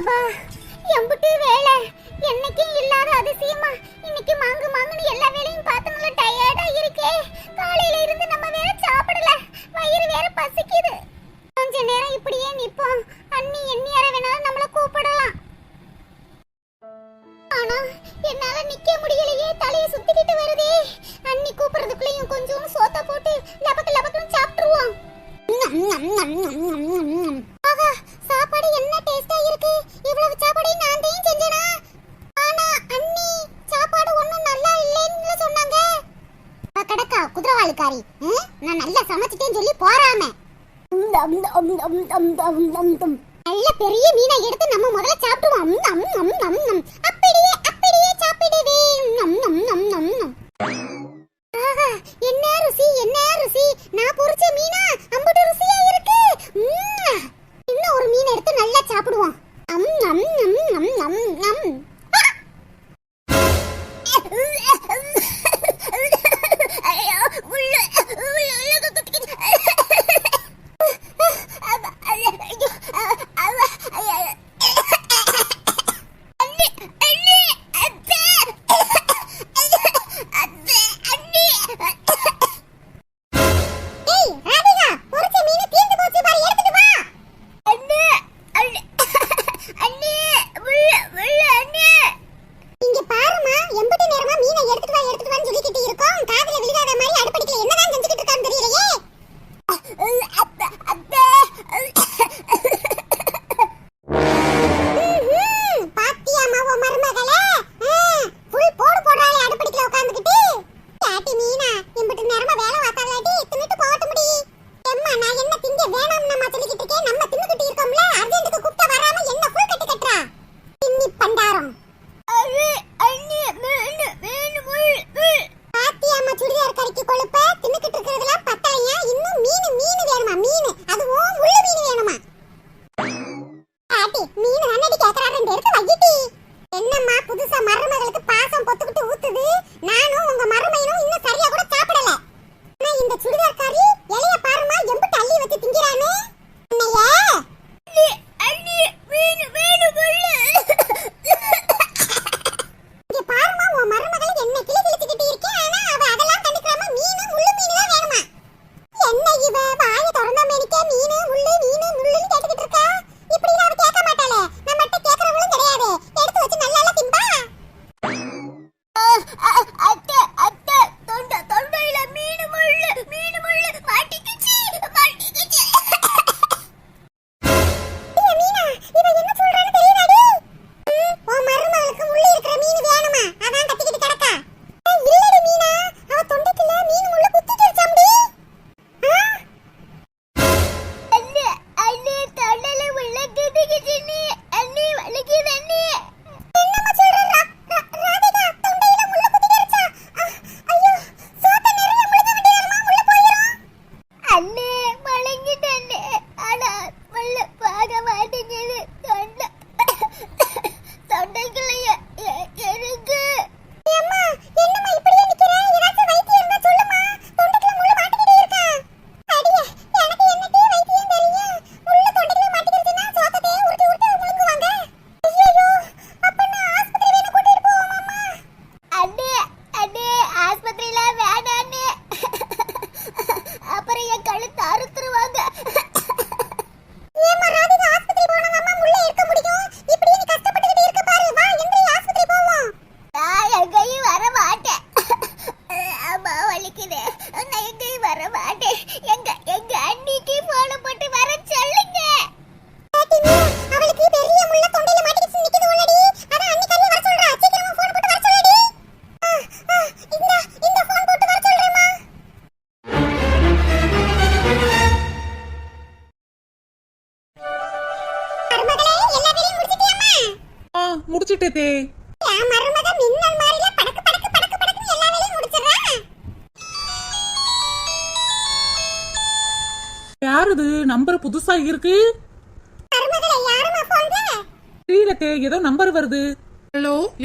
அப்பா எம்புட்டு வேலை. என்னைக்கும் இல்லாத அதிசயமா இன்னைக்கு மாங்கு மாங்குன்னு எல்லா வேலையும் பார்த்தனால டயர்டா இருக்கே. காலையில இருந்து நம்ம வேற சாப்பிடல. வயிறு வேற பசிக்குது. கொஞ்ச நேரம் இப்படியே நிப்போம். அண்ணி எண்ணி யார வேணாலும் நம்மள கூப்பிடலாம். ஆனா என்னால நிக்க முடியலையே. தலைய சுத்திக்கிட்டு வருதே. அண்ணி கூப்பிடுறதுக்குள்ளயும் கொஞ்சம் சோத்த போட்டு லபக்கு லபக்குன்னு சாப்பிட்டுருவோம். சாப்பாடு என்ன டேஸ்டா இருக்கு? இவ்வளவு சாப்பாடு நான் தான் செஞ்சேனா? ஆனா அண்ணி சாப்பாடு ஒண்ணும் நல்லா இல்லைன்னு சொன்னாங்க. கடக்கா குதிரவாளிக்காரி நான் நல்லா சமைச்சிட்டேன்னு சொல்லி போறாம. நல்ல பெரிய மீனை எடுத்து நம்ம முதல்ல சாப்பிடுவோம்.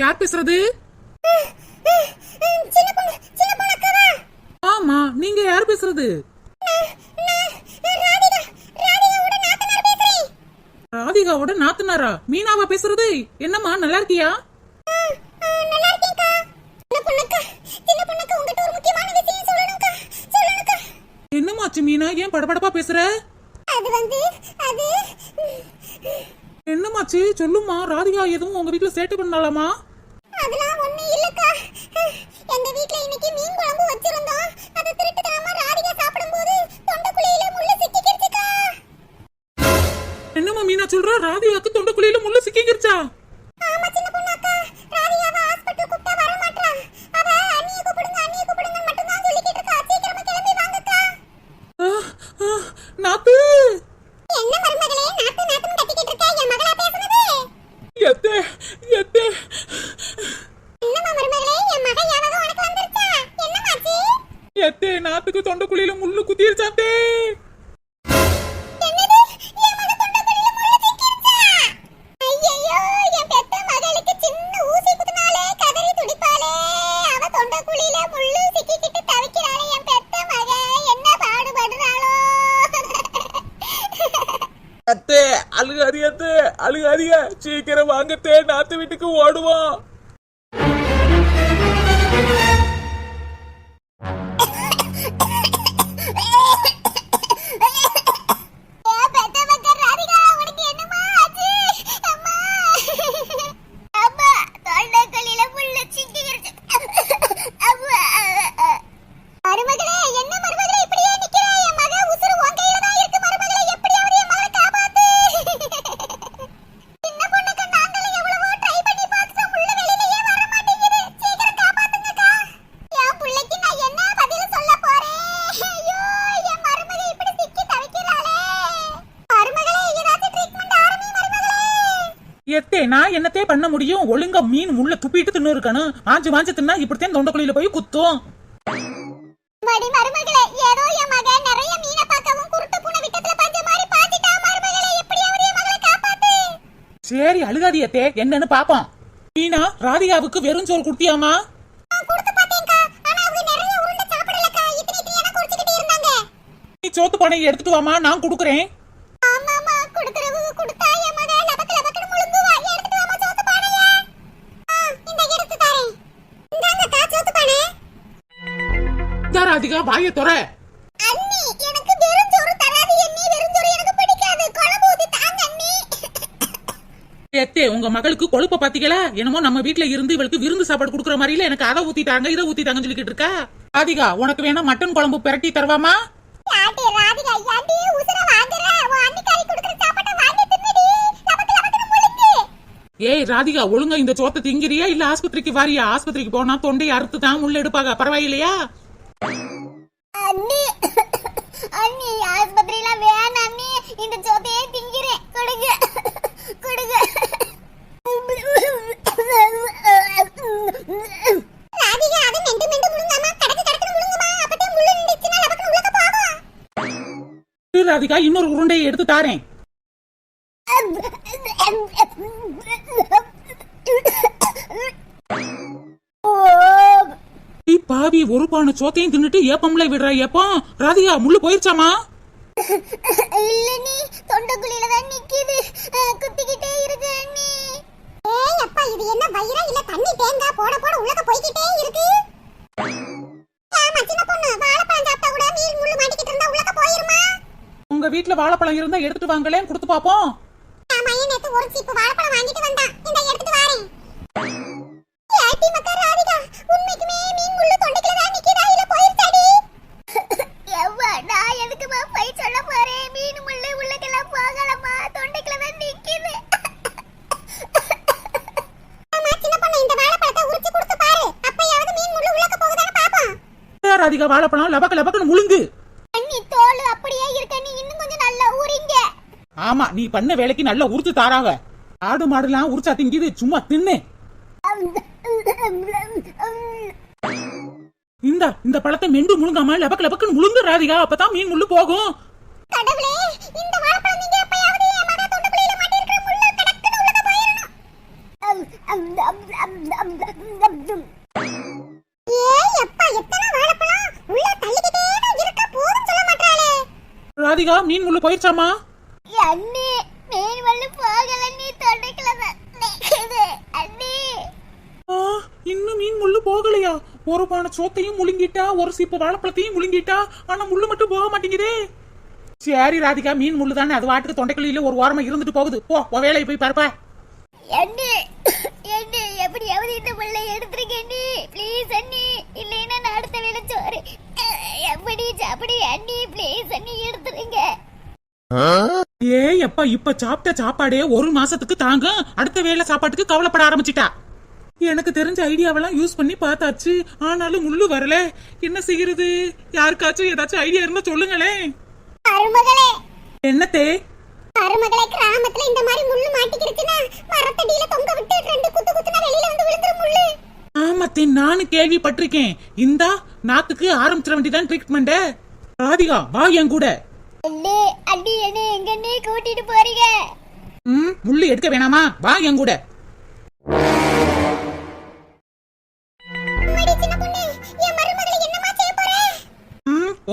யார் பேசுறது? ஆமா நீங்க யார் பேசுறது? ராதிகாவோட நாத்துனாரா? மீனாவா பேசுறது? என்னம்மா நல்லா இருக்கியா? என்னமாச்சு மீனா? ஏன் படபடப்பா பேசுற? என்னமாச்சு? சொல்லுமா ராதிகா எதுவும் உங்க வீட்டுல சேட்டை பண்ணலாமா? பண்ண முடியும்? ஒழுங்கா மீன் முள்ள துப்பிட்டு தின்னு இருக்கணும். ஆஞ்சு மாஞ்சு தின்னா இப்படித்தான் தொண்டைக்குழியில போய் குத்தும். பூனை சரி அழுகாதி அத்தே. என்னன்னு பாப்போம் மீனா ராதிகாவுக்கு வெறும் சோறு குடுத்தியாமா? நீ சோத்து பானையை எடுத்துட்டு வாமா நான் குடுக்குறேன். ராதிகா வாயை தொற அண்ணி எனக்கு வெறும் சோறு தராது அண்ணி. வெறும் சோறு எனக்கு பிடிக்காது. குழம்பு ஊத்தி தாங்க அண்ணி. எத்தே உங்க மகளுக்கு கொழுப்ப பாத்தீங்களா? என்னமோ நம்ம வீட்ல இருந்து இவளுக்கு விருந்து சாப்பாடு குடுக்குற மாதிரில எனக்கு அதை ஊத்திட்டாங்க இதை ஊத்திட்டாங்கன்னு சொல்லிக்கிட்டு இருக்கா? ராதிகா உனக்கு வேணா மட்டன் குழம்பு பிரட்டி தருவாமா? யாட்டி ராதிகா யாட்டி உசுர வாங்குற உன் அண்ணிக்காரி கொடுக்குற சாப்பாட்டை வாங்கி தின்னுடி. லபக்கு லபக்குன்னு முழுங்கு ஏய் ராதிகா ஒழுங்கா இந்த சோத்தை திங்கிறியா? இல்ல ஆஸ்பத்திரிக்கு வாரியா? ஆஸ்பத்திரிக்கு போனா தொண்டையை அறுத்து தான் உள்ள எடுப்பாங்க. பரவாயில்லையா அண்ணி அண்ணி ஆஸ்பத்திரியில வேணாம் அண்ணி இந்த சோத்தையே திங்கிறேன். கொடுங்க. கொடுங்க. ராதிகா அது மெண்டு மெண்டு முழுங்காம? கடக்கு கடக்குன்னு முழுங்குமா? அப்பதே முள்ளு நின்னுச்சுன்னா லபக்குன்னு உள்ளக்க போகும் இரு ராதிகா இன்னொரு உருண்டையை எடுத்து தாரேன். பாவி ஒரு பானை சோத்தையும் தின்னுட்டு ஏப்பம்ல விடுற ஏப்பம். ராதிகா முள்ளு போயிருச்சாமா இல்ல நீ தொண்டைக்குழியில தான் நிக்குது குத்திக்கிட்டே இருக்கு நீ ஏய் அப்பா இது என்ன வயிறா? இல்ல தண்ணி தேங்காய் போட போட உள்ளக்க போய்க்கிட்டே இருக்கு. ஆமா சின்ன பொண்ணு வாழைப்பழம் சாப்பிட்டா கூட மீன் முள்ளு மாட்டிக்கிட்டு இருந்தா உள்ளக்க போயிருமா? உங்க வீட்ல வாழைப்பழம் இருந்தா எடுத்துட்டு வாங்களேன் கொடுத்து பாப்போம். ஆமா என் நேத்து ஒரு சீப்பு வாழைப்பழம் வாங்கிட்டு வந்தான். இந்த எடுத்துட்டு வாரேன். ஏட்டி மக்கா ராதிகா மீன் முள்ளு தொண்டைக்குள்ள தான் நிக்குதா இல்ல போயிருச்சாடி எவ்வா நான் எதுக்குமா போய் சொல்ல போறேன் மீன் முள்ளு உள்ளக்கெல்லாம் போகலமா தொண்டைக்குள்ள தான் நிக்குது ஆமா சின்ன பொண்ணு இந்த வாழைப்பழத்தை உரிச்சு கொடுத்து பாரு அப்பயாவது மீன் முள்ளு உள்ளக்க போகுதான்னு பாப்போம் ஏன் ராதிகா வாழைப்பழம் லபக்கு லபக்குன்னு முழுங்கு. அண்ணி தோல் அப்படியே இருக்க நீ இன்னும் கொஞ்சம் நல்லா ஊறிங்க. ஆமா நீ பண்ண வேலைக்கு நல்லா உரிச்சு தாராவ ஆடு மாடுலாம் உரிச்சா திங்கிது சும்மா தின்னு. இந்த இந்த பழத்தை மெண்டு முழுங்காம லபக்கு லபக்குன்னு முழுங்கு ராதிகா அப்பதான் மீன் முள்ளு போகும். கடவுளே இந்த ராதிகா மீன் முள்ளு போயிடுச்சாமா அண்ணே மீன் முள்ளு போகல நீ இன்னும் மீன் முள்ளு போகலையா? ஒரு பான சோத்தையும் முழுங்கிட்டா ஒரு சீப்பு வாழைப்பழத்தையும் முழுங்கிட்டா ஆனா முள்ளு மட்டும் போக மாட்டேங்குதே. சரி ராதிகா மீன் முள்ளு தானே. அது வாட்டுக்கு தொண்டைக்குழியில ஒரு ஓரமா இருந்துட்டு போகுது. போ உன் வேலையை போய் பார்ப்பா. அண்ணே அண்ணே எப்படியாவது இந்த முள்ளை எடுத்துருக்கேன் ப்ளீஸ் அண்ணி. இல்லைன்னா நான் அடுத்த வேலை சோறு எப்படி அப்படி அண்ணி ப்ளீஸ் அண்ணி எடுத்துருங்க. ஏய் எப்பா இப்ப சாப்பிட்ட சாப்பாடே ஒரு மாசத்துக்கு தாங்க அடுத்த வேலை சாப்பாட்டுக்கு கவலைப்பட ஆரம்பிச்சிட்டா. எனக்கு தெரிஞ்ச ஐடியாவெல்லாம் யூஸ் பண்ணி பார்த்தாச்சு. ஆனாலும் முள்ளு வரல. என்ன செய்யறது? யாருக்காச்சும் ஏதாச்சும் ஐடியா இருந்தா சொல்லுங்களேன் மருமகளே. என்னத்தே? மருமகளே கிராமத்துல இந்த மாதிரி முள்ளு மாட்டிக்கிடுச்சுன்னா மரத்தடியில தொங்க விட்டு ரெண்டு குத்து குத்துனா வெளியில வந்து விழுந்துரும் முள்ளு. ஆமாத்தே நானும் கேள்விப்பட்டிருக்கேன். இந்தா நாக்குக்கு ஆரம்பிச்சிட வேண்டியதான் ட்ரீட்மெண்ட் ராதிகா வா என் கூட. அண்ணே என்ன எங்க அண்ணே கூட்டிட்டு போறீங்க? ம் முள்ளு எடுக்க வேணாமா? வா என் கூட.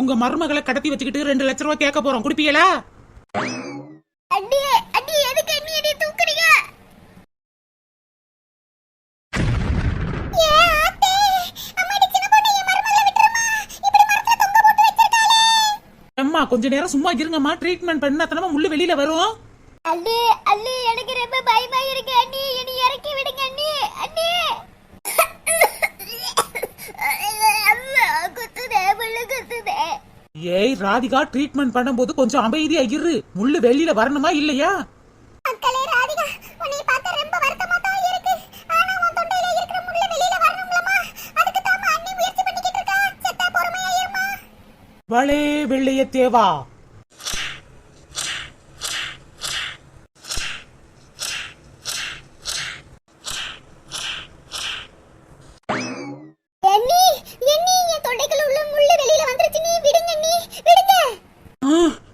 உங்க மருமகளை கடத்தி வச்சுக்கிட்டு ரெண்டு லட்ச ரூபா கேட்க போறோம். குடிப்பீங்களா? அண்ணி அண்ணி எதுக்கு என்னை தூக்குறீங்க ஏ ஆத்தே அம்மாடி சின்ன பொண்ணு என் மருமகளை விட்டுருமா இப்படி மரத்துல தொங்க போட்டு வச்சிருக்காளே அம்மா கொஞ்ச நேரம் சும்மா இருங்கம்மா. ட்ரீட்மெண்ட் பண்ணா தானே முள்ளு வெளியில வரும். அண்ணி அண்ணி எனக்கு ரொம்ப பயமா இருக்கு. அண்ணி என்னை இறக்கி விடுங்க அண்ணி அண்ணி. குத்துதே முள்ளு குத்துதே. ஏய் ராதிகா ட்ரீட்மெண்ட் பண்ணும்போது கொஞ்சம் அமைதியா இரு. முள்ளு வெளியில வரணுமா இல்லையா? மக்களே ராதிகா உன்னை பார்த்து ரொம்ப வருத்தமா தான் இருக்கு. ஆனா உன் தொண்டையில இருக்கிற முள்ளு வெளியில வரணும்லமா அதுக்கு தான் அண்ணி முயற்சி பண்ணிக்கிட்டு இருக்கா. செத்தா பொறுமையா இருமா. வளே வெள்ளைய தேவா.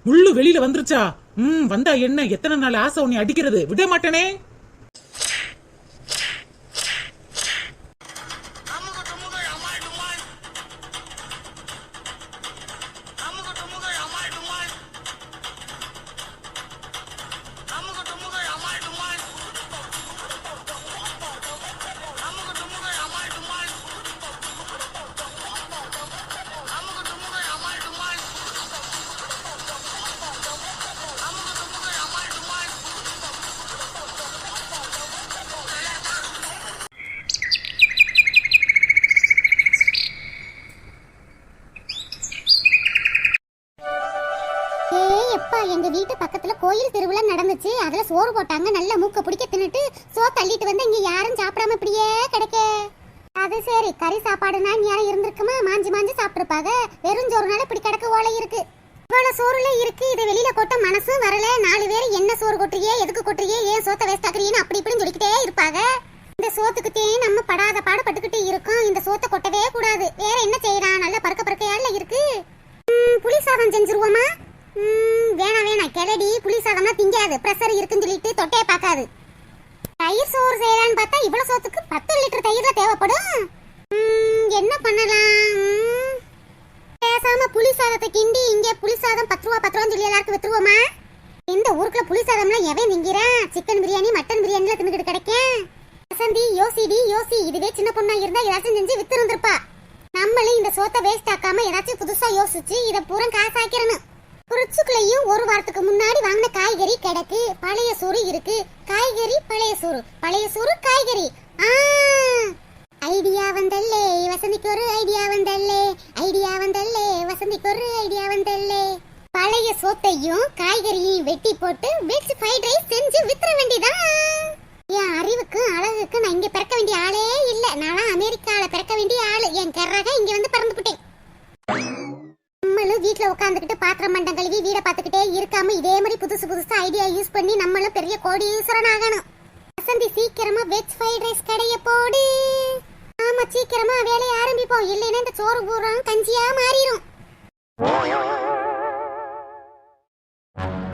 முள்ளு வெளியில வந்துருச்சா? ம் வந்தா என்ன? எத்தனை நாள் ஆசை உன்னை அடிக்கிறது? விட மாட்டேனே. எப்பா எங்க வீட்டு பக்கத்துல கோயில் திருவிழா நடந்துச்சு. அதுல சோறு போட்டாங்க நல்ல மூக்க பிடிக்க தின்னுட்டு சோ தள்ளிட்டு வந்து இங்க யாரும் சாப்பிடாம இப்படியே கிடைக்க. அது சரி கறி சாப்பாடுனா யாரும் இருந்திருக்குமா? மாஞ்சி மாஞ்சி சாப்பிட்டுருப்பாங்க. வெறும் சோறுனால இப்படி கிடக்க ஓலை இருக்கு. இவ்வளவு சோறுல இருக்கு இதை வெளியில கொட்ட மனசும் வரல. நாலு பேர் என்ன சோறு கொட்டுறியே எதுக்கு கொட்டுறியே ஏன் சோத்த வேஸ்ட் ஆக்குறீன்னு அப்படி இப்படின்னு சொல்லிக்கிட்டே இருப்பாங்க. இந்த சோத்துக்கிட்டே நம்ம படாத பாடுபட்டுக்கிட்டு இருக்கோம். இந்த சோத்தை கொட்டவே கூடாது. வேற என்ன செய்யறான் நல்ல பறக்க பறக்கையால இருக்கு. புளி சாதம் செஞ்சிருவோமா? வேணாம் வேணாம் கிளடி புளி திங்காது. ப்ரெஷர் இருக்குன்னு சொல்லிட்டு தொட்டே பார்க்காது. தயிர் சோறு செய்யலான்னு பார்த்தா இவ்வளோ சோத்துக்கு பத்து லிட்டர் தயிர் தேவைப்படும். என்ன பண்ணலாம்? பேசாம புளி சாதத்தை கிண்டி இங்கே புளி சாதம் பத்து ரூபா பத்து ரூபான்னு சொல்லி எல்லாருக்கும் வித்துருவோமா? இந்த ஊருக்குள்ள புளி சாதம்லாம் எவன் திங்கிறான் சிக்கன் பிரியாணி மட்டன் பிரியாணில தின்னுக்கிட்டு கிடைக்கும் வசந்தி யோசிடி யோசி இதுவே சின்ன பொண்ணா இருந்தா ஏதாச்சும் செஞ்சு வித்து இருந்திருப்பா நம்மளும் இந்த சோத்தை வேஸ்ட் ஆக்காம ஏதாச்சும் புதுசா யோசிச்சு இதை பூரா காசாக்கிறணும் ஒரு வாரத்துக்கு முன்னாடி வாங்கின காய்கறி கிடக்கு. பழைய சோறு இருக்கு. காய்கறி பழைய சோறு. பழைய சோறு காய்கறி. ஆ. ஐடியா வந்தல்லே வசந்திக்கு ஒரு ஐடியா வந்தல்லே. ஐடியா வந்தல்லே வசந்திக்கு ஒரு ஐடியா வந்தல்லே. பழைய சோத்தையும் காய்கறியையும் வெட்டி போட்டு வெஜ் ஃப்ரைட் ரைஸ் செஞ்சு வித்துற வேண்டியதான் என் அறிவுக்கும் அழகுக்கும் நான் இங்க பிறக்க வேண்டிய ஆளே இல்ல. நான் அமெரிக்கால பிறக்க வேண்டிய ஆளு. என் கர்றாக இங்க வந்து பிறந்துபிட்டேன் நம்மளும் வீட்டில் உட்காந்துக்கிட்டு பாத்திரம் மண்டம் கழுவி வீடை பார்த்துக்கிட்டே இருக்காம இதே மாதிரி புதுசு புதுசு ஐடியா யூஸ் பண்ணி நம்மளும் பெரிய கோடீஸ்வரன் ஆகணும். வசந்தி சீக்கிரமா வெஜ் ஃப்ரைட் ரைஸ் கடைய போடு. ஆமா சீக்கிரமா வேலையை ஆரம்பிப்போம். இல்லைன்னா இந்த சோறு பூரம் கஞ்சியா மாறிடும்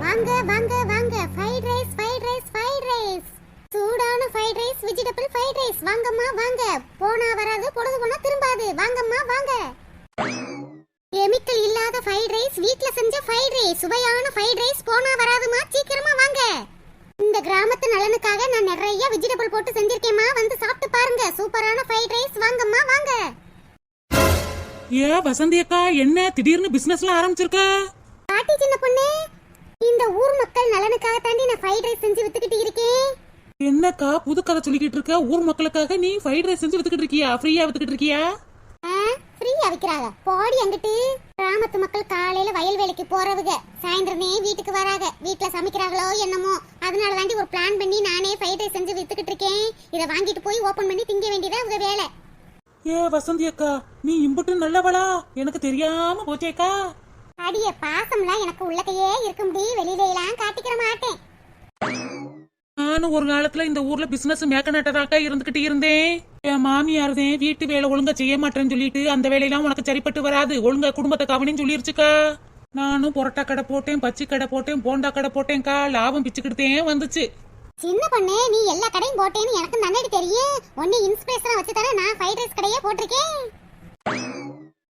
வாங்க வாங்க வாங்க. Fried rice fried rice fried rice சூடான fried rice vegetable fried rice வாங்கம்மா வாங்க. போனா வராது பொழுது போனா திரும்பாது. வாங்கம்மா வாங்க. கெமிக்கல் இல்லாத ஃப்ரைட் ரைஸ் வீட்ல செஞ்ச ஃப்ரைட் ரைஸ் சுவையான ஃப்ரைட் ரைஸ் போனா வராதுமா? சீக்கிரமா வாங்க. இந்த கிராமத்து நலனுக்காக நான் நிறைய வெஜிடபிள் போட்டு செஞ்சிருக்கேம்மா. வந்து சாப்பிட்டு பாருங்க. சூப்பரான ஃப்ரைட் ரைஸ் வாங்கம்மா வாங்க. ஏ வசந்தி அக்கா என்ன திடீர்னு பிசினஸ்ல ஆரம்பிச்சிருக்க? பாட்டி சின்ன பொண்ணு இந்த ஊர் மக்கள் நலனுக்காக தாண்டி நான் ஃப்ரைட் ரைஸ் செஞ்சு வித்துக்கிட்டு இருக்கேன். என்னக்கா புது கதை சொல்லிக்கிட்டு இருக்க? ஊர் மக்களுக்காக நீ ஃப்ரைட் ரைஸ் செஞ்சு வித்துக்கிட்டு இருக்கியா? ஃப்ரீயா வித்துக்கிட்டு இருக்கியா? விக்கிறாங்க போடி அங்கிட்டு கிராமத்து மக்கள் காலையில வயல் வேலைக்கு போறவங்க. சாயந்தரமே வீட்டுக்கு வராங்க. வீட்டுல சமைக்கிறாங்களோ என்னமோ. அதனால தாண்டி ஒரு பிளான் பண்ணி நானே ஃப்ரைட் ரைஸ் செஞ்சு வித்துக்கிட்டு இருக்கேன். இதை வாங்கிட்டு போய் ஓபன் பண்ணி திங்க வேண்டியதா உங்க வேலை? ஏ வசந்தி அக்கா நீ இம்புட்டு நல்லவளா? எனக்கு தெரியாம போச்சேக்கா அடிய பாசம்லாம் எனக்கு உள்ளக்கையே இருக்க முடியும். வெளியில எல்லாம் காட்டிக்கிற மாட்டேன். நானும் ஒரு காலத்துல இந்த ஊர்ல பிசினஸ் மேக்கனட்டதாக்கா இருந்துகிட்டு இருந்தேன். என் மாமியார் தான் வீட்டு வேலை ஒழுங்கா செய்ய மாட்டேன்னு சொல்லிட்டு அந்த வேலையெல்லாம் உனக்கு சரிப்பட்டு வராது. ஒழுங்கா குடும்பத்தை கவனின்னு சொல்லிருச்சுக்கா. நானும் புரோட்டா கடை போட்டேன் பச்சை கடை போட்டேன் போண்டா கடை போட்டேன்க்கா. லாபம் பிச்சுக்கிட்டேன் வந்துச்சு. சின்ன பொண்ணு நீ எல்லா கடையும் போட்டேன்னு எனக்கு நன்னாடி தெரியும் ஒன்னு இன்ஸ்பிரேஷனா வச்சு தர நான் ஃப்ரைட் ரைஸ் கடையே போட்டிருக்கேன்.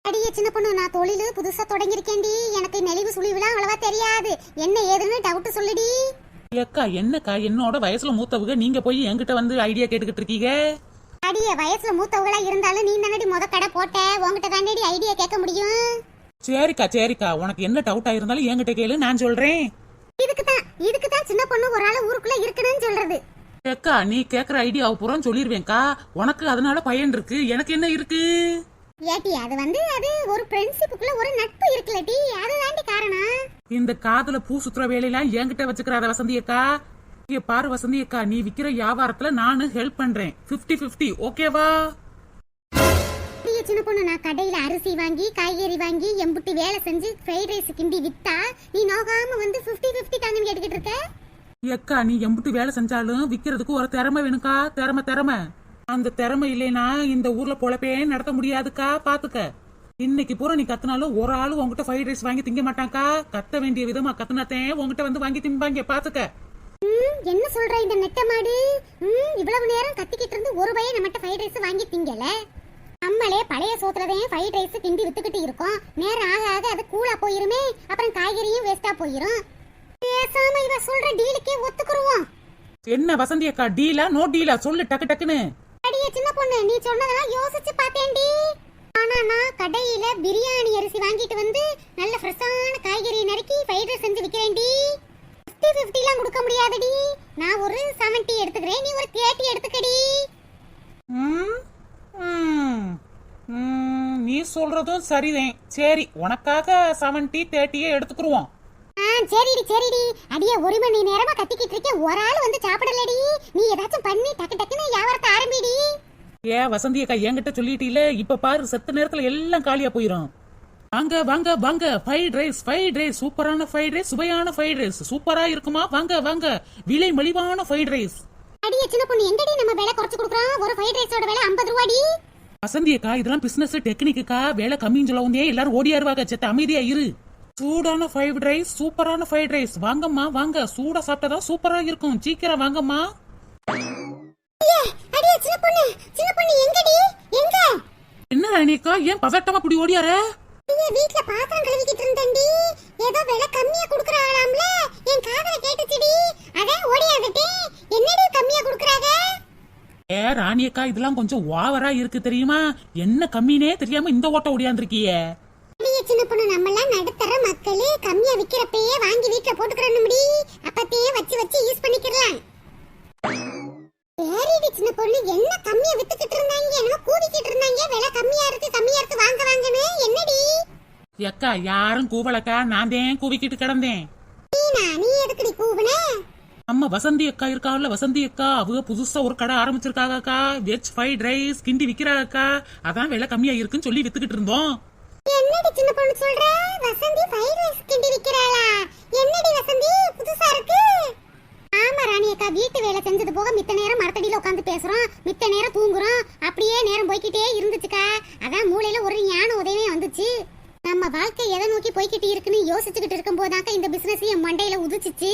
அடியே சின்ன பொண்ணு நான் தொழில் புதுசா தொடங்கியிருக்கேன்டி. எனக்கு நெளிவு சுழிவுலாம் அவ்வளவா தெரியாது. என்ன ஏதுன்னு டவுட் சொல்லுடி. ஏக்கா என்னக்கா என்னோட வயசுல மூத்தவங்க நீங்க போய் என்கிட்ட வந்து ஐடியா கேட்டுக்கிட்டு இருக்கீங்க? அடியே வயசுல மூத்தவங்களா இருந்தாலும் நீ தானடி முத கடை போட்ட? உன்கிட்ட தானடி ஐடியா கேட்க முடியும்? சரிக்கா சரிக்கா. உனக்கு என்ன டவுட்டா இருந்தாலும் என்கிட்ட கேளு நான் சொல்றேன். இதுக்கு தான் இதுக்கு தான் சின்ன பொண்ணு ஒரு ஆளு ஊருக்குள்ள இருக்கணும்னு சொல்றது. ஏக்கா நீ கேக்குற ஐடியாவை பூரா சொல்லிருவேன்க்கா. உனக்கு அதனால பயன் இருக்கு. எனக்கு என்ன இருக்கு? ஏட்டி அது வந்து அது ஒரு ஃப்ரெண்ட்ஷிப்புக்குள்ள ஒரு நட்பு இருக்குல்லடி அதுதாண்டி காரணம். இந்த காதுல பூ சுத்துற வேலையெல்லாம் என்கிட்ட வச்சுக்கிறாத வசந்தி அக்கா இங்க பாரு வசந்தி அக்கா நீ விக்கிற வியாபாரத்துல நானு ஹெல்ப் பண்றேன். 50 50 ஓகேவா சின்ன பொண்ணு நான் கடையில அரிசி வாங்கி காய்கறி வாங்கி எம்புட்டு வேலை செஞ்சு ஃப்ரைட் ரைஸ் கிண்டி வித்தா நீ நோகாம வந்து 50 50 தாங்கன்னு கேட்டுக்கிட்டு இருக்க? அக்கா நீ எம்பிட்டு வேலை செஞ்சாலும் விக்கிறதுக்கு ஒரு திறமை வேணுக்கா திறமை திறமை. அந்த திறமை இல்லைனா இந்த ஊர்ல பொழப்பே நடத்த முடியாதுக்கா பாத்துக்க. இன்னைக்கு பூரா நீ கத்துனாலும் ஒரு ஆளு உன்கிட்ட ஃப்ரைட் ரைஸ் வாங்கி திங்க மாட்டாங்கக்கா கத்த வேண்டிய விதமா கத்துனாத்தேன் உன்கிட்ட வந்து வாங்கி திம்பாங்க பாத்துக்க. ம், என்ன சொல்ற இந்த நெட்ட மாடு? ம், இவ்வளவு நேரம் கத்திக்கிட்டு இருந்து ஒரு பையன் நம்மகிட்ட ஃப்ரைட் ரைஸ் வாங்கி திங்கல? நம்மளே பழைய சோத்துலதான் ஃப்ரைட் ரைஸ் கிண்டி வித்துக்கிட்டு இருக்கோம். நேரம் ஆக ஆக அது கூலா போயிருமே. அப்புறம் காய்கறியும் வேஸ்டா போயிரும். பேசாம இவ சொல்ற டீலுக்கே ஒத்துக்குருவோம். என்ன வசந்தி அக்கா டீலா நோ டீலா சொல்லு டக்கு டக்குன்னு. அடியே சின்ன பொண்ணு நீ சொன்னதெல்லாம் யோசிச்சு பார்த்தேன்டி. ஆனா நான் கடையில பிரியாணி அரிசி வாங்கிட்டு வந்து நல்ல ஃப்ரெஷ்ஷான காய்கறி நறுக்கி ஃப்ரைட் ரைஸ் செஞ்சு விற்கிறேன்டி ஃபிஃப்டி ஃபிஃப்டிலாம் கொடுக்க முடியாதுடி. நான் ஒரு செவன்ட்டி எடுத்துக்கிறேன் நீ ஒரு தேர்ட்டி எடுத்துக்கடி. நீ சொல்றதும் சரிதான். சரி உனக்காக செவன்டி தேர்ட்டியே எடுத்துக்கிருவோம். சரிடி சரிடி. அடியே ஒரு மணி நேரமா கத்திக்கிட்டு இருக்கேன் ஒரு ஆள் வந்து சாப்பிடலடி. நீ ஏதாச்சும் பண்ணி டக்கு டக்குன்னு வியாபாரத்தை ஆரம்பிடி. ஏ வசந்தி அக்கா என்கிட்ட சொல்லிட்டீல இப்ப பாரு செத்த நேரத்துல எல்லாம் காலியா போயிரும். வாங்க வாங்க வாங்க. ஃப்ரைட் ரைஸ் ஃப்ரைட் ரைஸ் சூப்பரான ஃப்ரைட் ரைஸ் சுவையான ஃப்ரைட் ரைஸ் சூப்பரா இருக்குமா? வாங்க வாங்க. விலை மலிவான ஃப்ரைட் ரைஸ் அடியே சின்ன பொண்ணு எங்கடி நம்ம விலை குறைச்சு கொடுக்குறோம்? ஒரு ஃப்ரைட் ரைஸோட விலை ஐம்பது ரூபாடி. வசந்தி அக்கா இதெல்லாம் பிசினஸ் டெக்னிக்குக்கா வேலை கம்மின்னு சொல்ல வந்தே எல்லாரும் ஓடியாருவாங்க. செத்த அமைதியா இரு. சூடான ஃப்ரைட் ரைஸ் சூப்பரான ஃப்ரைட் ரைஸ் வாங்கம்மா வாங்க. சூடா சாப்பிட்டா சூப்பரா இருக்கும். சீக்கிரம் வாங்கம்மா. என்ன ராணிக்கா ஏன் பதட்டமா இப்படி ஓடியார? வீட்ல பாத்திரம் கழுவிக்கிட்டு இருந்தேன்டி. ஏதோ விலை கம்மியா குடுக்கறாங்களாம்ல. என் காதுல கேட்டுச்சுடி. அதான் ஓடியாந்துட்டேன் என்னடி கம்மியா குடுக்கறாங்க ஏ ராணியக்கா இதெல்லாம் கொஞ்சம் ஓவரா இருக்கு தெரியுமா? என்ன கம்மினே தெரியாம இந்த ஓட்ட ஓடியாந்துருக்கியே. சின்ன பொண்ணு நம்மலாம் நடுத்தர மக்களே கம்மியா விக்கிறப்பயே வாங்கி வீட்ல போட்டுக்கிறோம்டி அப்பத்தே வச்சு வச்சு யூஸ் பண்ணிக்கலாம் வேறடி சின்ன பொண்ணு என்ன கம்மியா வித்துக்கிட்டு இருந்தாங்க என்னமோ கூவிக்கிட்டு இருந்தாங்க விலை கம்மியா இருக்கு கம்மியா இருக்கு வாங்க வாங்கன்னு. என்னடி? அக்கா யாரும் கூவலக்கா நான் தான் கூவிக்கிட்டு கிடந்தேன். நீனா நீ எதுக்குடி கூவுன? நம்ம வசந்தி அக்கா இருக்காவுல வசந்தி அக்கா அவங்க புதுசா ஒரு கடை ஆரம்பிச்சிருக்காங்கக்கா. வெஜ் ஃப்ரைட் ரைஸ் கிண்டி விக்கிறாங்கக்கா. அதான் விலை கம்மியா இருக்குன்னு சொல்லி வித்துக்கிட்டு இருந்தோம். என்னடி சின்ன பொண்ணு சொல்ற வசந்தி ஃப்ரைட் ரைஸ் கிண்டி விக்கிறாளா என்னடி வசந்தி புதுசா இருக்கு ஆமா ராணி அக்கா வீட்டு வேலை செஞ்சது போக மித்த நேரம் மரத்தடியில உட்காந்து பேசுறோம் மித்த நேரம் தூங்குறோம் அப்படியே நேரம் போய்க்கிட்டே இருந்துச்சுக்கா அதான் மூளையில ஒரு ஞான உதயமே வந்துச்சு நம்ம வாழ்க்கை எதை நோக்கி போய்கிட்டு இருக்குன்னு யோசிச்சுக்கிட்டு இருக்கும் போதாக்கா இந்த பிசினஸ் என் மண்டையில உதிச்சிச்சு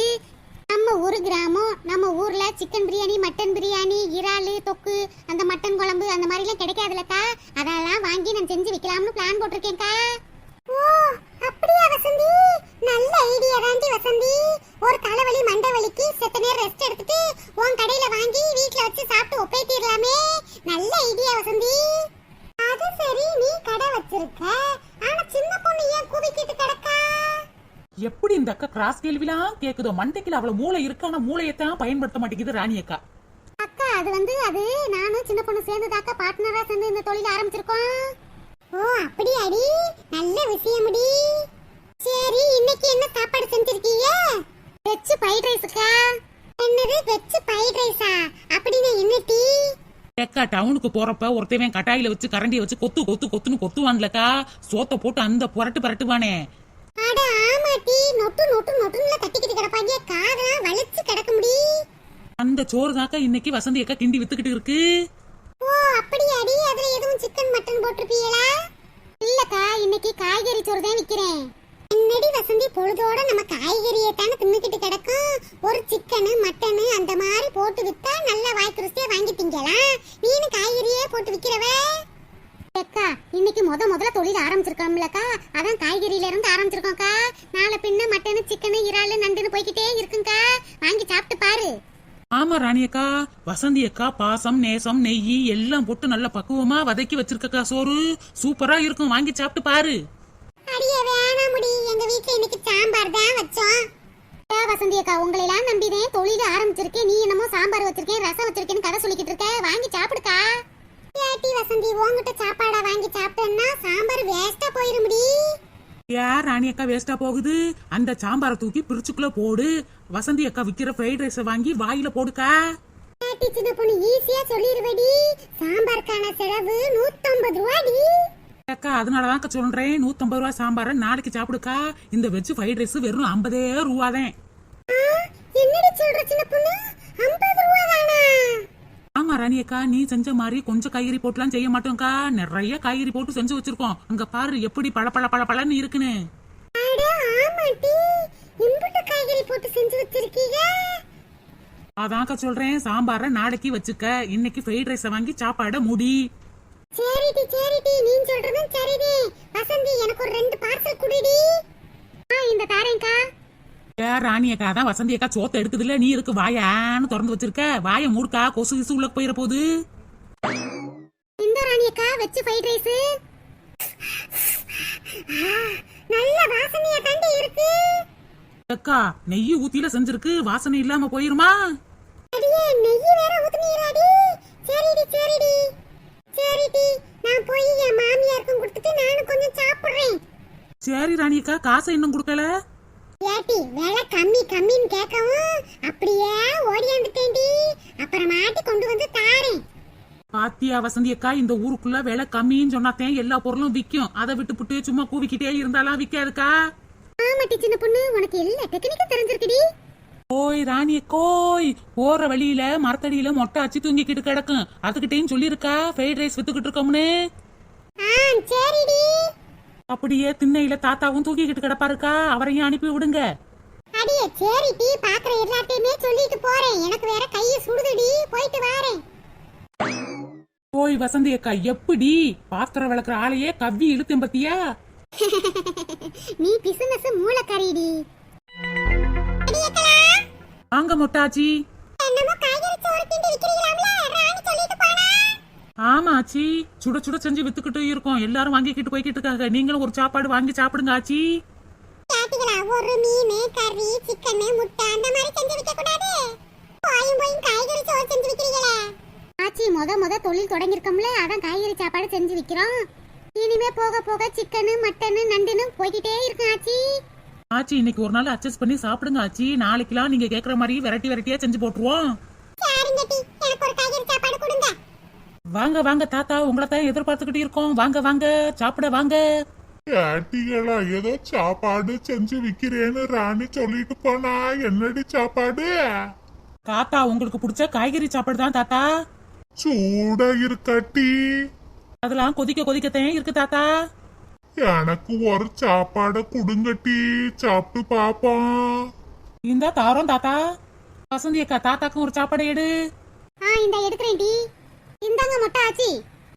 நம்ம ஒரு கிராமம் நம்ம ஊர்ல சிக்கன் பிரியாணி மட்டன் பிரியாணி இறாலு தொக்கு அந்த மட்டன் குழம்பு அந்த மாதிரி எல்லாம் கிடைக்காதுலக்கா அதெல்லாம் வாங்கி நான் செஞ்சு விக்கலாம்னு பிளான் போட்டிருக்கேன்க்கா ஓ அப்படியா வசந்தி நல்ல ஐடியா தாண்டி வசந்தி ஒரு தலைவலி மண்டை வலிக்கு செத்த நேரம் ரெஸ்ட் எடுத்துட்டு உன் கடையில வாங்கி வீட்ல வச்சு சாப்பிட்டு ஒப்பேத்திடலாமே நல்ல ஐடியா வசந்தி அது சரி நீ கடை வச்சிருக்க கேள்விலாம் கேக்குதோ? மண்டைக்குல அவ்வளவு மூளை இருக்கு? ஆனா மூளையத்தான் பயன்படுத்த மாட்டேங்குது ராணி அக்கா. அக்கா அது வந்து அது நானும் சின்ன பொண்ணு சேர்ந்துதாக்கா பார்ட்னரா சேர்ந்து இந்த தொழில் ஆரம்பிச்சிருக்கோம். ஓ அப்படியாடி? நல்ல விஷயமுடி. சரி இன்னைக்கு என்ன சாப்பாடு செஞ்சிருக்கீங்க? வெஜ் ஃப்ரைட் ரைஸ்க்கா? என்னது வெஜ் ஃப்ரைட் ரைஸா? அப்படின்னா என்ன டீ அக்கா டவுனுக்கு போறப்ப ஒருத்தவன் கட்டாயில வச்சு கரண்டிய வச்சு கொத்து கொத்து கொத்துன்னு கொத்துவான்லக்கா. சோத்த போட்டு அந்த புரட்டு புரட்டுவானே. அட ஆமா டீ நொட்டு நொட்டு நொட்டுன்னு தட்டிக்கிட்டு கிடப்பாங்க. காதெல்லாம் வலிச்சு கிடக்க முடி அந்த சோறு தாக்கா இன்னைக்கு வசந்தி அக்கா கிண்டி வித்துக்கிட்டு இருக்கு. ஓ அப்படியாடி. அதுல எதுவும் சிக்கன் மட்டன் போட்டிருப்பீங்களா? இல்லக்கா இன்னைக்கு காய்கறி சோறு தான் விக்கிறேன். என்னடி வசந்தி பொழுதோட நம்ம காய்கறியை தானே தின்னுக்கிட்டு கிடக்கும். ஒரு சிக்கனு மட்டனு அந்த மாதிரி போட்டு வித்தா நல்லா வாய்க்கு ருசியா வாங்கி திங்கலாம் நீனு காய்கறியே போட்டு விக்கிறவ. அக்கா இன்னைக்கு முத முதல்ல தொழில் ஆரம்பிச்சிருக்கோம்லக்கா. அதான் காய்கறியில இருந்து ஆரம்பிச்சிருக்கோம்க்கா. நாளை பின்ன மட்டனு சிக்கனு இறாலு நண்டுன்னு போய்கிட்டே இருக்குங்கக்கா வாங்கி சாப்பிட்டு பாரு. ஆமா ராணி அக்கா வசந்தி அக்கா பாசம் நேசம் நெய் எல்லாம் போட்டு நல்ல பக்குவமா வதக்கி வச்சிருக்கக்கா சோறு. சூப்பரா இருக்கும். வாங்கி சாப்பிட்டு பாரு. அடியே வேணாம் முடி. எங்க வீட்ல இன்னைக்கு சாம்பார் தான் வச்சோம். வசந்தி அக்கா உங்களை எல்லாம் நம்பிதான் தொழில் ஆரம்பிச்சிருக்கேன். நீ என்னமோ சாம்பார் வச்சிருக்கேன் ரசம் வச்சிருக்கேன்னு கதை சொல்லிக்கிட்டு இருக்க. வாங்கி சாப்பிடுக்கா. ஏட்டி வசந்தி உங்ககிட்ட சாப்பாடா வாங்கி சாப்பிட்டேன்னா சாம்பார் வேஸ்டா போயிரும் முடி யார் ராணி அக்கா வேஸ்டா போகுது? அந்த சாம்பாரை தூக்கி பிரிச்சுக்குள்ள போடு. வசந்தி அக்கா விக்கிற ஃப்ரைட் ரைஸ வாங்கி வாயில போடுக்கா. ஏட்டி சின்ன பொண்ணு ஈஸியா சொல்லிடுவடி சாம்பாருக்கான செலவு நூத்தம்பது ரூபாடி. அக்கா அதனாலதான் சொல்றேன். நூத்தம்பது ரூபா சாம்பாரை நாளைக்கு சாப்பிடுக்கா. இந்த வெஜ் ஃப்ரைட் ரைஸ் வெறும் ஐம்பதே ரூபாதான். ஆ, என்னடி சொல்ற சின்ன பொண்ணு? ஐம்பது ரூபா தானா ஆமா ராணி அக்கா நீ செஞ்ச மாதிரி கொஞ்சம் காய்கறி போட்டுலாம் செய்ய மாட்டோம்க்கா. நிறைய காய்கறி போட்டு செஞ்சு வச்சிருக்கோம். அங்க பாரு எப்படி பள பள பள பளன்னு இருக்குன்னு. அதான்க்கா சொல்றேன் சாம்பாரை நாளைக்கு வச்சுக்க. இன்னைக்கு ஃப்ரைட் ரைஸ வாங்கி சாப்பாட முடி. சரிடி சரிடி. நீ சொல்றதும் சரிடி. வசந்தி எனக்கு ஒரு ரெண்டு பார்சல் குடுடி. ஆ இந்த தாரேங்கா ஏ ராணி அக்கா தான் வசந்தி அக்கா சோத்த எடுக்குதுல நீ இருக்கு வாயான்னு திறந்து வச்சிருக்க. வாயை மூடுக்கா கொசு கிசு உள்ள போயிட போகுது இந்த ராணி அக்கா வெச்சு ஃப்ரைட் ரைஸ் நல்ல வாசனையா தாண்டி இருக்கு. அக்கா நெய் ஊத்தில செஞ்சிருக்கு வாசனை இல்லாம போயிருமா? அடியே நெய் வேற ஊத்துனீராடி சரிடி சரிடி. சரிடி நான் போய் என் மாமியாருக்கும் கொடுத்துட்டு நானும் கொஞ்சம் சாப்பிடுறேன். சரி ராணி அக்கா காசை இன்னும் கொடுக்கல? ஏட்டி விலை கம்மி கம்மின்னு கேட்கவும் அப்படியே ஓடியாந்துட்டேன்டி. அப்புறமாட்டி கொண்டு வந்து தாரேன். பாத்தியா வசந்தி அக்கா இந்த ஊருக்குள்ள விலை கம்மின்னு சொன்னாத்தேன் எல்லா பொருளும் விக்கும். அதை விட்டுப்புட்டு சும்மா கூவிக்கிட்டே இருந்தாலாம் விக்காதுக்கா. ஆமாட்டி சின்ன பொண்ணு உனக்கு எல்லா டெக்னிக்கும் தெரிஞ்சிருக்குடி. ஓய் ராணி கோய் போற வழியில மரத்தடியில மொட்டை அச்சு தூங்கிக்கிட்டு கிடக்கும். அதுகிட்டயும் சொல்லிருக்கா ஃப்ரைட் ரைஸ் வித்துக்கிட்டு இருக்கோம்னு. சரிடி. அப்படியே திண்ணையில தாத்தாவும் தூக்கிக்கிட்டு கிடப்பாருக்கா? அவரையும் அனுப்பி விடுங்க. அடியே சரிடி பாக்குற எல்லாத்தையுமே சொல்லிட்டு போறேன். எனக்கு வேற கைய சுடுதுடி போயிட்டு வாரேன். ஓய் வசந்தி அக்கா எப்படி பாத்திரம் விளக்குற ஆளையே கவ்வி இழுத்தேன் பத்தியா? நீ பிசுனஸ் மூலக்கறிடி வாங்க மொட்டாச்சி. ஆமா ஆச்சி. சுட சுட செஞ்சு வித்துக்கிட்டு இருக்கோம். எல்லாரும் வாங்கிக்கிட்டு போய்கிட்டு இருக்காங்க நீங்களும் ஒரு சாப்பாடு வாங்கி சாப்பிடுங்க ஆச்சி. கேட்டீங்களா ஒரு மீன் கறி சிக்கன் முட்டை அந்த மாதிரி செஞ்சு விற்க கூடாது போயும் போயும் காய்கறி சோறு செஞ்சு விக்கிறீங்களே. ஆச்சி முத முத தொழில் தொடங்கிருக்கோம்ல அதான் காய்கறி சாப்பாடு செஞ்சு விக்கிறோம். இனிமே போக போக சிக்கனு மட்டனு நண்டுன்னு போய்கிட்டே இருக்கும் ஆச்சி. ஆச்சி இன்னைக்கு ஒரு நாள் அட்ஜஸ்ட் பண்ணி சாப்பிடுங்க ஆச்சி. நாளைக்கெல்லாம் நீங்க கேக்குற மாதிரி வெரைட்டி வெரைட்டியா செஞ்சு போட்டுருவோம். சரிங்க டி. எனக்கு ஒரு காய்கறி சாப்பாடு கொடுங்க. வாங்க வாங்க தாத்தா உங்களை தான் எதிர்பார்த்துக்கிட்டு இருக்கோம். வாங்க வாங்க சாப்பிட வாங்க. ஏட்டிகளா ஏதோ சாப்பாடு செஞ்சு விக்கிறேன்னு ராணி சொல்லிட்டு போனா என்னடி சாப்பாடு? தாத்தா உங்களுக்கு பிடிச்ச காய்கறி சாப்பாடு தான் தாத்தா. சூடா இருக்காட்டி அதெல்லாம் கொதிக்க கொதிக்கத்தேன் இருக்கு தாத்தா. எனக்கு ஒரு சாப்பாடை கொடுங்கட்டி சாப்பிட்டு பாப்போம். இந்த தாரோம் தாத்தா. வசந்தி அக்கா தாத்தாக்கும் ஒரு சாப்பாடு எடு. இந்த எடுக்கிறேன் டி. இந்தாங்க மொட்டை ஆச்சி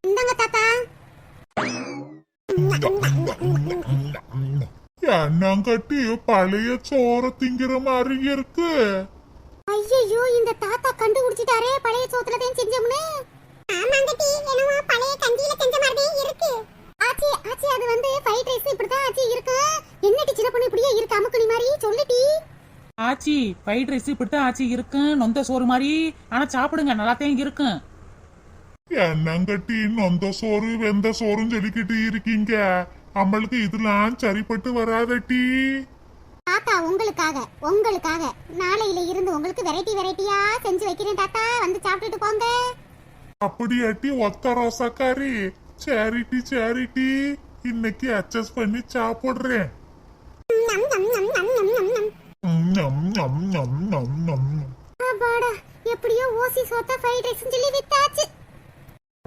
இந்தாங்க தாத்தா. என்னங்கட்டி பழைய சோற திங்கிற மாதிரி இருக்கு. ஐயோ இந்த தாத்தா கண்டுபிடிச்சிட்டாரே பழைய சோத்துல தான் செஞ்சோம்னு. ஆமாங்க டி என்னவோ பழைய கஞ்சியில செஞ்ச மாதிரி இருக்கு. ஆச்சி ஆச்சி அது வந்து ஃப்ரைட் ரைஸ் இப்படி தான் ஆச்சி இருக்கு. என்ன டி சின்ன பொண்ணு இப்படியே இருக்கு அமுக்குனி மாதிரி? சொல்லு டி ஆச்சி ஃப்ரைட் ரைஸ் இப்படித்தான் ஆச்சி இருக்கும் நொந்த சோறு மாதிரி. ஆனா சாப்பிடுங்க நல்லாத்தான் இருக்கும் நொந்த சோறு வெந்த சோறும் சொல்லிக்கிட்டு இருக்கீங்க நம்மளுக்கு இதெல்லாம் சரிப்பட்டு வராதட்டி தாத்தா உங்களுக்காக உங்களுக்காக நாளையில இருந்து உங்களுக்கு வெரைட்டி வெரைட்டியா செஞ்சு வைக்கிறேன் தாத்தா வந்து சாப்பிட்டுட்டு போங்க அப்படியாட்டி ஒத்த ரோசாக்காரி சேரிட்டி சேரிட்டி இன்னைக்கு அட்ஜஸ்ட் பண்ணி சாப்பிடுறேன் எப்படியோ ஓசி சோத்தா ஃப்ரைட் ரைஸ் சொல்லி வித்தாச்சு